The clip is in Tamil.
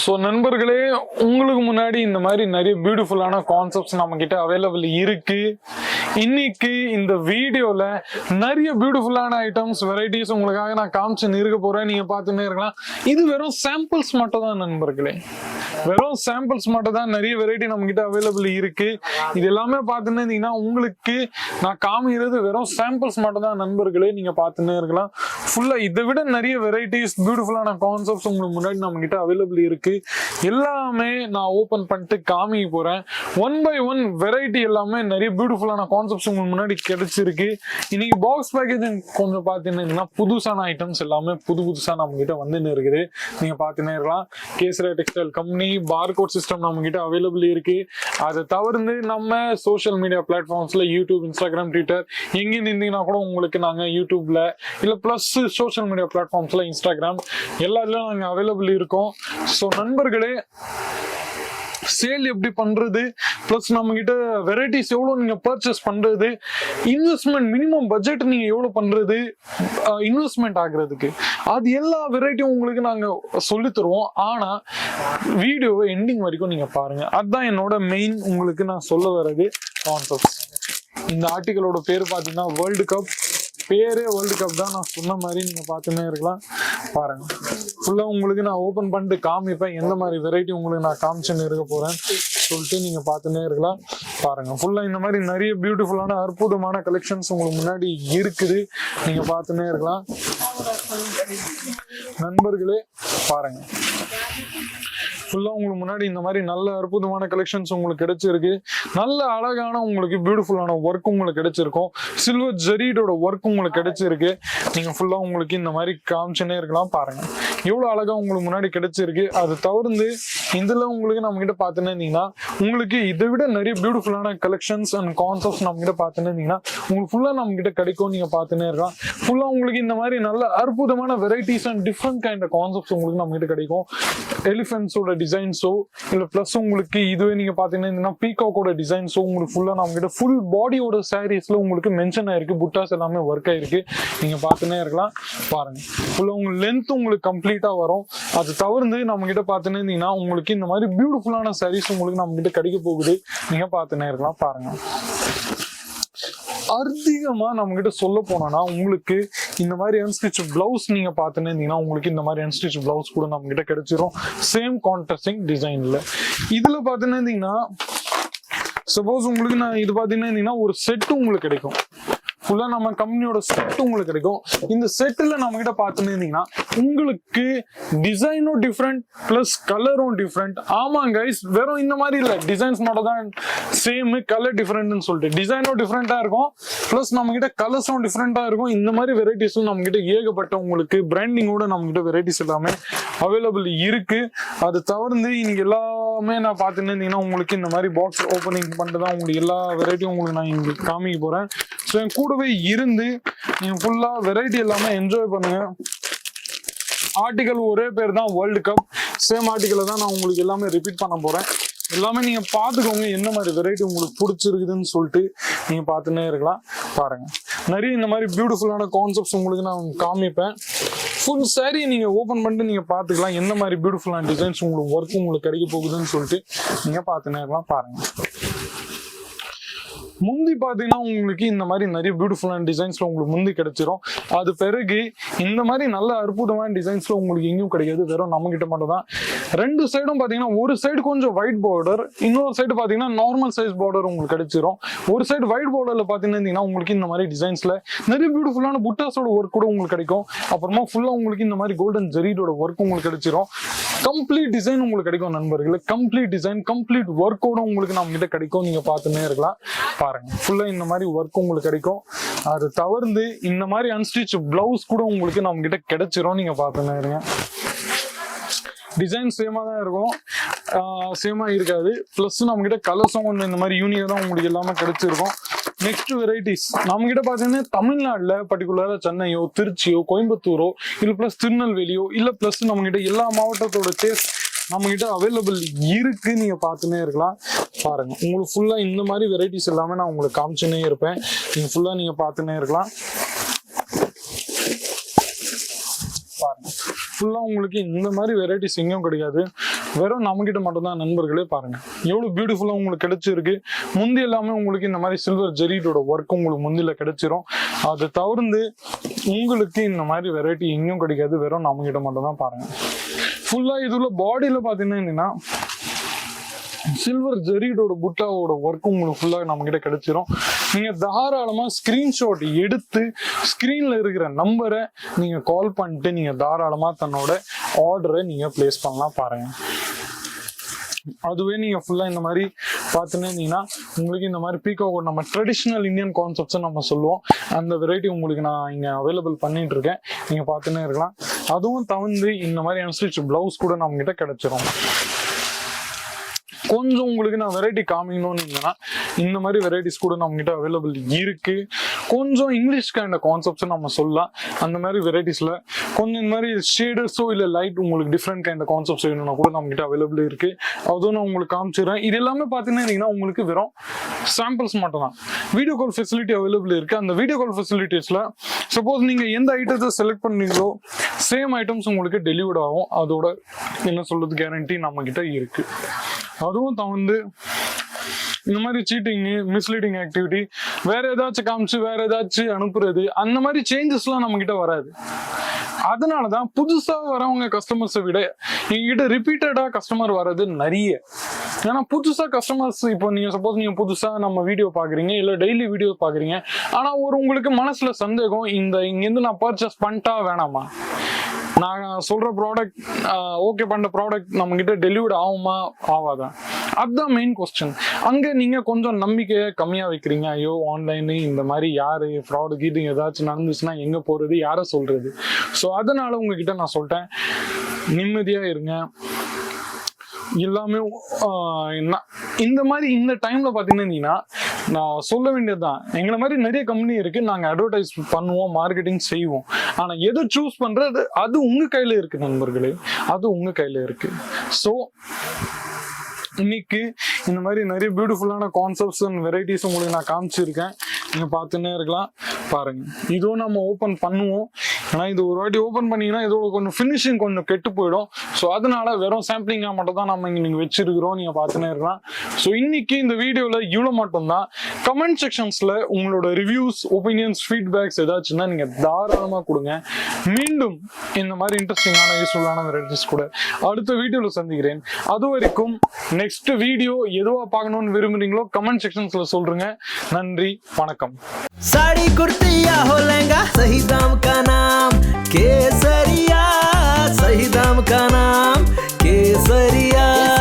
ஸோ நண்பர்களே உங்களுக்கு முன்னாடி இந்த மாதிரி நிறைய பியூட்டிஃபுல்லான கான்செப்ட்ஸ் நம்ம கிட்ட அவைலபிள் இருக்கு. இன்னைக்கு இந்த வீடியோல நிறைய பியூட்டிஃபுல்லான ஐட்டம்ஸ் வெரைட்டிஸ் உங்களுக்காக நான் காமிச்சு இருக்க போறேன். நீங்க பார்த்துன்னே இருக்கலாம். இது வெறும் சாம்பிள்ஸ் மட்டும் தான் நண்பர்களே. வெறும் சாம்பிள்ஸ் மட்டும் தான் நிறைய வெரைட்டி நம்ம கிட்ட அவைலபிள் இருக்கு. இது எல்லாமே பார்த்துன்னு இருந்தீங்கன்னா உங்களுக்கு நான் காமிக்கிறது வெறும் சாம்பிள்ஸ் மட்டும் தான் நண்பர்களே. நீங்க பார்த்துன்னே இருக்கலாம். ஃபுல்லா இதை விட நிறைய வெரைட்டிஸ் பியூட்டிஃபுல்லான கான்செப்ட்ஸ் உங்களுக்கு முன்னாடி நம்ம கிட்ட அவைலபிள் இருக்கு. எல்லாமே நான் ஓபன் பண்ணிட்டு காமிக்க போறேன். ஒன் பை ஒன் வெரைட்டி எல்லாமே நிறைய பியூட்டிஃபுல்லான கான்செப்ட்ஸ் உங்களுக்கு முன்னாடி கிடைச்சிருக்கு. இன்னைக்கு பாக்ஸ் பேக்கேஜிங் கொஞ்சம் பார்த்தீங்கன்னா புதுசான ஐட்டம்ஸ் எல்லாமே புது புதுசா நம்ம கிட்ட வந்துன்னு இருக்குது. நீங்க பார்த்துன்னே இருக்கலாம். Kesara textile company barcode system நம்ம கிட்ட அவைலபிள் இருக்கு. அதை தவிர்த்து நம்ம சோஷியல் மீடியா பிளாட்ஃபார்ம்ஸ்ல யூடியூப் இன்ஸ்டாகிராம் ட்விட்டர் எங்க இருந்தீங்கன்னா கூட உங்களுக்கு நாங்க யூடியூப்ல இல்ல பிளஸ் சோஷியல் மீடியா பிளாட்ஃபார்ம்ஸ்ல இன்ஸ்டாகிராம் எல்லாத்துலயும் நாங்க அவைலபிள் இருக்கோம். ஸோ நண்பர்களே சேல் எப்படி பண்றது? ப்ளஸ் நம்ம கிட்ட வெரைட்டிஸ் எவ்வளவு நீங்க பர்ச்சேஸ் பண்றது? இன்வெஸ்ட்மெண்ட் மினிமம் பட்ஜெட் நீங்க எவ்வளவு பண்றது? இன்வெஸ்ட்மெண்ட் ஆகுறதுக்கு. அது எல்லா வெரைட்டியும் உங்களுக்கு நாங்க சொல்லி தருவோம். ஆனா வீடியோவை எண்டிங் வரைக்கும் நீங்க பாருங்க. அதுதான் என்னோட மெயின் உங்களுக்கு நான் சொல்ல வர்றது கான்செப்ட் இந்த ஆர்டிகளோட பேர் பார்த்தீங்கன்னா வேர்ல்டு கப் பேரே வேர்ல்டு கப் தான். நான் சொன்ன மாதிரி நீங்க பார்த்துன்னே இருக்கலாம். பாருங்க. ஃபுல்லா உங்களுக்கு நான் ஓபன் பண்ணிட்டு காமிப்பேன். எந்த மாதிரி வெரைட்டி உங்களுக்கு நான் காமிச்சுன்னு இருக்க போறேன். சொல்லிட்டு நீங்க பார்த்துன்னே இருக்கலாம். பாருங்க. ஃபுல்லா இந்த மாதிரி நிறைய பியூட்டிஃபுல்லான அற்புதமான கலெக்ஷன்ஸ் உங்களுக்கு முன்னாடி இருக்குது. நீங்க பார்த்துன்னே இருக்கலாம். நண்பர்களே பாருங்க. ஃபுல்லாக உங்களுக்கு முன்னாடி இந்த மாதிரி நல்ல அற்புதமான கலெக்ஷன்ஸ் உங்களுக்கு கிடைச்சிருக்கு. நல்ல அழகான உங்களுக்கு பியூட்டிஃபுல்லான ஒர்க் உங்களுக்கு கிடைச்சிருக்கும். சில்வர் ஜெரீடோட ஒர்க் உங்களுக்கு கிடைச்சிருக்கு. நீங்கள் ஃபுல்லாக உங்களுக்கு இந்த மாதிரி காமிச்சுனே இருக்கலாம் பாருங்கள் எவ்வளோ அழகாக உங்களுக்கு முன்னாடி கிடைச்சிருக்கு. அது தவிர்த்து இதில் உங்களுக்கு நம்ம கிட்ட பார்த்துன்னு இருந்தீங்கன்னா உங்களுக்கு இதை விட நிறைய பியூட்டிஃபுல்லான கலெக்ஷன்ஸ் அண்ட் கான்செப்ட்ஸ் நம்ம கிட்ட பார்த்துன்னு இருந்தீங்கன்னா உங்களுக்கு ஃபுல்லாக நம்ம கிட்ட கிடைக்கும் நீங்கள் பார்த்துன்னே இருக்கலாம். ஃபுல்லாக உங்களுக்கு இந்த மாதிரி நல்ல அற்புதமான varieties and different kind concepts உங்களுக்கு நம்ம கிட்ட கிடைக்கும். எலிஃபென்ட்ஸோட டிசைன்ஸோ இல்லை ப்ளஸ் உங்களுக்கு இதுவே நீங்கள் பார்த்தீங்கன்னா பீகாக்கோட டிசைன்ஸோ உங்களுக்கு ஃபுல்லாக நம்ம கிட்ட ஃபுல் பாடியோட சாரீஸில் உங்களுக்கு மென்ஷன் ஆயிருக்கு. புட்டாஸ் எல்லாமே ஒர்க் ஆயிருக்கு. நீங்கள் பார்த்துனே இருக்கலாம். பாருங்கள் ஃபுல்லாக உங்களுக்கு லென்த் உங்களுக்கு கம்ப்ளீட்டாக வரும். அது தவிர்த்து நம்ம கிட்ட பார்த்துனே இருந்தீங்கன்னா உங்களுக்கு இந்த மாதிரி பியூட்டிஃபுல்லான சாரீஸ் உங்களுக்கு நம்ம கிட்ட கிடைக்க போகுது. நீங்கள் பார்த்துனே இருக்கலாம். பாருங்கள் அதிகமா நம்ம கிட்ட சொல்ல போனோம்னா உங்களுக்கு இந்த மாதிரி அன்ஸ்டிச் பிளவுஸ் நீங்க பார்த்துன்னு இருந்தீங்கன்னா உங்களுக்கு இந்த மாதிரி அன்ஸ்டிச் பிளவுஸ் கூட நம்ம கிட்ட கிடைச்சிரும். சேம் கான்ட்ராஸ்டிங் டிசைன்ல இதுல பார்த்துன்னு இருந்தீங்கன்னா சப்போஸ் உங்களுக்கு நான் இது பார்த்தீங்கன்னா ஒரு செட்டு உங்களுக்கு கிடைக்கும். ஃபுல்லா நம்ம கம்பெனியோட செட் உங்களுக்கு கிடைக்கும். இந்த செட்டில் நம்ம கிட்ட பார்த்துன்னு இருந்தீங்கன்னா உங்களுக்கு டிசைனும் டிஃப்ரெண்ட் பிளஸ் கலரும் டிஃப்ரெண்ட் ஆமாங்க கைஸ் வெறும் இந்த மாதிரி இல்லை. டிசைன்ஸ் மட்டும் தான் சேம் கலர் டிஃப்ரெண்ட்னு சொல்லிட்டு. டிசைனும் டிஃப்ரெண்டா இருக்கும். பிளஸ் நம்ம கிட்ட கலர்ஸும் டிஃப்ரெண்டா இருக்கும். இந்த மாதிரி வெரைட்டிஸும் நம்ம கிட்ட ஏகப்பட்ட உங்களுக்கு பிராண்டிங்கோட நம்ம கிட்ட வெரைட்டிஸ் எல்லாமே அவைலபிள் இருக்கு. அது தவிர்த்து இன்னைக்கு எப்பவுமே நான் பார்த்துன்னு இருந்தீங்கன்னா உங்களுக்கு இந்த மாதிரி பாக்ஸ் ஓப்பனிங் பண்ணிட்டு தான் உங்களுக்கு எல்லா வெரைட்டியும் உங்களுக்கு நான் இங்க காமிக்க போறேன். ஸோ என் கூடவே இருந்து நீங்க ஃபுல்லா வெரைட்டி எல்லாமே என்ஜாய் பண்ணுங்க. ஆர்டிகல் ஒரே பேர் தான் வேர்ல்டு கப் சேம் ஆர்டிகலை தான் நான் உங்களுக்கு எல்லாமே ரிப்பீட் பண்ண போறேன். எல்லாமே நீங்க பாத்துக்கோங்க என்ன மாதிரி வெரைட்டி உங்களுக்கு பிடிச்சிருக்குதுன்னு சொல்லிட்டு நீங்க பார்த்துன்னே இருக்கலாம். பாருங்க. நிறைய இந்த மாதிரி பியூட்டிஃபுல்லான கான்செப்ட்ஸ் உங்களுக்கு நான் காமிப்பேன். ஃபுல் saree நீங்கள் ஓப்பன் பண்ணிட்டு நீங்கள் பார்த்துக்கலாம் என்ன மாதிரி பியூட்டிஃபுல்லான டிசைன்ஸ் உங்களுக்கு ஒர்க் உங்களுக்கு கிடைக்க போகுதுன்னு சொல்லிட்டு நீங்கள் பார்த்து இருக்கலாம் பாருங்கள் முந்தி பார்த்தீங்கன்னா உங்களுக்கு இந்த மாதிரி நிறைய பியூட்டிஃபுல்லான டிசைன்ஸ்ல உங்களுக்கு முந்தி கிடைச்சிரும். அது பிறகு இந்த மாதிரி நல்ல அற்புதமான டிசைன்ஸ்ல உங்களுக்கு எங்கேயும் கிடைக்காது வெறும் நம்ம கிட்ட மட்டும் தான் ரெண்டு சைடும் பார்த்தீங்கன்னா ஒரு சைடு கொஞ்சம் ஒயிட் பார்டர் இன்னொரு சைடு பார்த்தீங்கன்னா நார்மல் சைஸ் பார்டர் உங்களுக்கு கிடைச்சிரும். ஒரு சைடு ஒயிட் பார்டர்ல பார்த்தீங்கன்னா உங்களுக்கு இந்த மாதிரி டிசைன்ஸ்ல நிறைய பியூட்டிஃபுல்லான புட்டாஸோட ஒர்க் கூட உங்களுக்கு கிடைக்கும். அப்புறமா ஃபுல்லா உங்களுக்கு இந்த மாதிரி கோல்டன் ஜெரீடோட ஒர்க் உங்களுக்கு கிடைச்சிரும். கம்ப்ளீட் டிசைன் உங்களுக்கு கிடைக்கும் நண்பர்களே. கம்ப்ளீட் டிசைன் கம்ப்ளீட் ஒர்க்கோட உங்களுக்கு நம்ம கிட்ட கிடைக்கும். நீங்க பார்த்துன்னே இருக்கலாம். பாருங்க. ஃபுல்லா இந்த மாதிரி ஒர்க் உங்களுக்கு கிடைக்கும். அது தவிர்த்து இந்த மாதிரி அன்ஸ்டிச் பிளவுஸ் கூட உங்களுக்கு நம்ம கிட்ட கிடைச்சிரும். நீங்க பார்த்துன்னே இருங்க. டிசைன் சேமாக தான் இருக்கும். சேமாக இருக்காது. ப்ளஸ் நம்மக்கிட்ட கலர்ஸும் கொஞ்சம் இந்த மாதிரி யூனியா தான் உங்களுக்கு எல்லாமே கிடைச்சிருக்கும். நெக்ஸ்ட் வெரைட்டிஸ் நம்ம கிட்ட பாத்தீங்கன்னா தமிழ்நாட்டுல பர்டிகுலரா சென்னையோ திருச்சியோ கோயம்புத்தூரோ இல்ல பிளஸ் திருநெல்வேலியோ இல்ல பிளஸ் நம்ம கிட்ட எல்லா மாவட்டத்தோட டேஸ்ட் நம்ம கிட்ட அவைலபிள் இருக்கு. நீங்க பார்த்துனே இருக்கலாம். பாருங்க. உங்களுக்கு ஃபுல்லா இந்த மாதிரி வெரைட்டிஸ் எல்லாமே நான் உங்களுக்கு காமிச்சுனே இருப்பேன். நீங்க ஃபுல்லா நீங்க பார்த்துனே இருக்கலாம். ஃபுல்லாக உங்களுக்கு இந்த மாதிரி வெரைட்டிஸ் எங்கேயும் கிடைக்காது வெறும் நம்மக்கிட்ட மட்டும்தான் நண்பர்களே பாருங்க. எவ்வளோ பியூட்டிஃபுல்லாக உங்களுக்கு கிடைச்சிருக்கு. முந்தி எல்லாமே உங்களுக்கு இந்த மாதிரி சில்வர் ஜெரீடோட ஒர்க் உங்களுக்கு முந்தியில் கிடைச்சிரும். அதை தவிர்த்து உங்களுக்கு இந்த மாதிரி வெரைட்டி எங்கேயும் கிடைக்காது. வெறும் நம்மக்கிட்ட மட்டும்தான் பாருங்கள் ஃபுல்லாக இதுல பாடியில் பார்த்தீங்கன்னா என்னன்னா சில்வர் ஜெரீடோட புட்டாவோட ஒர்க் உங்களுக்கு ஃபுல்லாக நம்ம கிட்ட கிடைச்சிரும். நீங்கள் தாராளமாக ஸ்க்ரீன்ஷாட் எடுத்து ஸ்க்ரீனில் இருக்கிற நம்பரை நீங்கள் கால் பண்ணிட்டு நீங்கள் தாராளமாக தன்னோட ஆர்டரை நீங்கள் பிளேஸ் பண்ணலாம் பாருங்கள் அதுவே நீங்க ஃபுல்லா இந்த மாதிரி பார்த்துன்னு இருந்தீங்கன்னா உங்களுக்கு இந்த மாதிரி பீகாக் நம்ம ட்ரெடிஷ்னல் இந்தியன் கான்செப்ட்ஸ் நம்ம சொல்லுவோம். அந்த வெரைட்டி உங்களுக்கு நான் இங்க அவைலபிள் பண்ணிட்டு இருக்கேன். நீங்க பார்த்துன்னே இருக்கலாம். அதுவும் தவிர்த்து இந்த மாதிரி அனுசரிச்சு பிளவுஸ் கூட நம்ம கிட்ட கிடைச்சிரும். கொஞ்சம் உங்களுக்கு நான் வெரைட்டி காமிக்கணும்னு இருந்தேன்னா இந்த மாதிரி வெரைட்டிஸ் கூட நம்ம கிட்ட அவைலபிள் இருக்கு. கொஞ்சம் இங்கிலீஷ் கைண்ட் கான்செப்ட்ஸ் நம்ம சொல்லலாம். அந்த மாதிரி வெரைட்டிஸ்ல கொஞ்சம் இந்த மாதிரி ஷேடர்ஸோ இல்லை லைட் உங்களுக்கு டிஃப்ரெண்ட் கைண்ட் கான்செப்ட்ஸ் வேணும்னா கூட நம்ம கிட்ட அவைலபிள் இருக்கு. அதுவும் நான் உங்களுக்கு காமிச்சிடுறேன். இது எல்லாமே பார்த்தீங்கன்னா உங்களுக்கு வெறும் சாம்பிள்ஸ் மட்டும் தான் வீடியோ கால் ஃபெசிலிட்டி அவைலபிள் இருக்கு. அந்த வீடியோ கால் ஃபெசிலிட்டிஸ்ல சப்போஸ் நீங்க எந்த ஐட்டத்தை செலக்ட் பண்ணீங்களோ சேம் ஐட்டம்ஸ் உங்களுக்கு டெலிவர்ட் ஆகும். அதோட என்ன சொல்றது கேரண்டி நம்ம கிட்ட இருக்கு. அதுவும் தவிர்த்து இந்த மாதிரி சீட்டிங் மிஸ்லீடிங் ஆக்டிவிட்டி வேற ஏதாச்சும் காமிச்சு வேற ஏதாச்சும் அனுப்புறது அந்த மாதிரி சேஞ்சஸ்லாம் நம்ம கிட்ட வராது. அதனாலதான் புதுசா வரவங்க கஸ்டமர்ஸை விட எங்ககிட்ட ரிப்பீட்டடா கஸ்டமர் வர்றது நிறைய. ஏன்னா புதுசாக கஸ்டமர்ஸ் இப்போ நீங்கள் சப்போஸ் நீங்கள் புதுசாக நம்ம வீடியோ பார்க்குறீங்க இல்லை டெய்லி வீடியோ பார்க்குறீங்க ஆனால் ஒரு உங்களுக்கு மனசில் சந்தேகம் இந்த இங்கேருந்து நான் பர்ச்சேஸ் பண்ணிட்டா வேணாமா? நான் சொல்கிற ப்ராடக்ட் ஓகே பண்ணுற ப்ராடக்ட் நம்மக்கிட்ட கிட்ட டெலிவர்ட் ஆகுமா? ஆகாதா? அதுதான் மெயின் கொஸ்டின் அங்கே நீங்கள் கொஞ்சம் நம்பிக்கையை கம்மியாக வைக்கிறீங்க. ஐயோ ஆன்லைனு இந்த மாதிரி யார் ஃப்ராடு கீது ஏதாச்சும் நடந்துச்சுன்னா எங்கே போகிறது யாரை சொல்கிறது ஸோ அதனால் உங்ககிட்ட நான் சொல்லிட்டேன் நிம்மதியாக இருங்க. எல்லாமே நான் இந்த மாதிரி இந்த டைம்ல பாத்தீங்கன்னா நான் சொல்ல வேண்டியதுதான். எங்களை மாதிரி நிறைய கம்பெனி இருக்கு. நாங்க அட்வர்டைஸ் பண்ணுவோம் மார்க்கெட்டிங் செய்வோம். ஆனா எதை சூஸ் பண்றது? அது உங்க கையில இருக்கு நண்பர்களே. அது உங்க கையில இருக்கு. ஸோ இன்னைக்கு இந்த மாதிரி நிறைய பியூட்டிஃபுல்லான கான்செப்ட்ஸ் அண்ட் வெரைட்டிஸ் உங்களுக்கு நான் காமிச்சிருக்கேன். நீங்க பார்த்துன்னே இருக்கலாம். பாருங்க. இதுவும் நம்ம ஓப்பன் பண்ணுவோம். ஆனால் இது ஒரு வாட்டி ஓப்பன் பண்ணீங்கன்னா இதோட கொஞ்சம் ஃபினிஷிங் கொஞ்சம் கெட்டு போயிடும். ஸோ அதனால வெறும் சாம்பிளிங்காக மட்டும் தான் நம்ம இங்கே நீங்கள் வச்சிருக்கிறோம். நீங்கள் பார்த்துன்னே இருக்கலாம். ஸோ இன்னைக்கு இந்த வீடியோவில் இவ்வளோ மட்டும்தான். கமெண்ட் செக்ஷன்ஸில் உங்களோட ரிவ்யூஸ் ஒப்பீனியன்ஸ் ஃபீட்பேக்ஸ் ஏதாச்சுன்னா நீங்கள் தாராளமாக கொடுங்க. மீண்டும் இந்த மாதிரி இன்ட்ரெஸ்டிங்கான யூஸ்ஃபுல்லான ரெடிஸ் கூட அடுத்த வீடியோவில் சந்திக்கிறேன். அது வரைக்கும் நெக்ஸ்ட் வீடியோ எதுவாக பார்க்கணும்னு விரும்புறீங்களோ கமெண்ட் செக்ஷன்ஸில் சொல்றீங்க நன்றி வணக்கம். சாடி குர்த்தியா ஹோலங்கா சஹி தாம் கனா. नाम? केसरिया सही दाम का नाम? केसरिया।